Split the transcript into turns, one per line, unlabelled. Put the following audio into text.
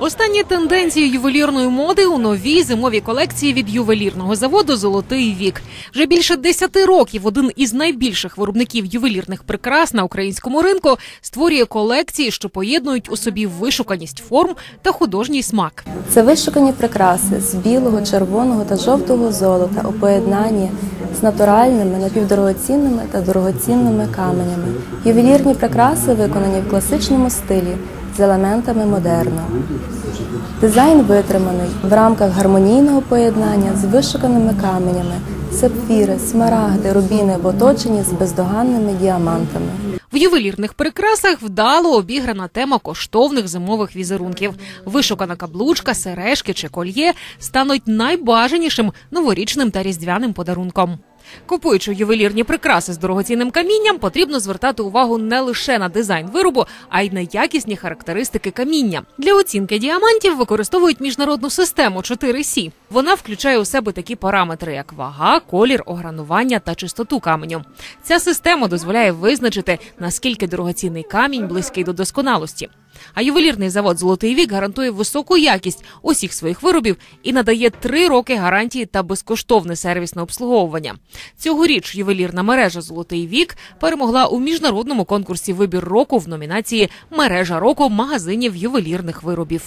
Останні тенденції ювелірної моди у новій зимовій колекції від ювелірного заводу Золотий вік. Вже більше 10 років один із найбільших виробників ювелірних прикрас на українському ринку створює колекції, що поєднують у собі вишуканість форм та художній смак.
Це вишукані прикраси з білого, червоного та жовтого золота у поєднанні з натуральними, напівдорогоцінними та дорогоцінними каменями. Ювелірні прикраси виконані в класичному стилі з елементами модерну. Дизайн витриманий в рамках гармонійного поєднання з вишуканими каменями, сапфіри, смарагди, рубіни в оточенні з бездоганними діамантами.
Ювелірних прикрасах вдало обіграна тема коштовних зимових візерунків. Вишукана каблучка, сережки чи кольє стануть найбажанішим новорічним та різдвяним подарунком. Купуючи ювелірні прикраси з дорогоцінним камінням, потрібно звертати увагу не лише на дизайн виробу, а й на якісні характеристики каміння. Для оцінки діамантів використовують міжнародну систему 4С. Вона включає у себе такі параметри, як вага, колір, огранування та чистоту каменю. Ця система дозволяє визначити наскільки дорогоцінний камінь близький до досконалості. А ювелірний завод Золотий вік гарантує високу якість усіх своїх виробів і надає три роки гарантії та безкоштовне сервісне обслуговування. Цьогоріч ювелірна мережа Золотий вік перемогла у міжнародному конкурсі Вибір року в номінації Мережа року магазинів ювелірних виробів.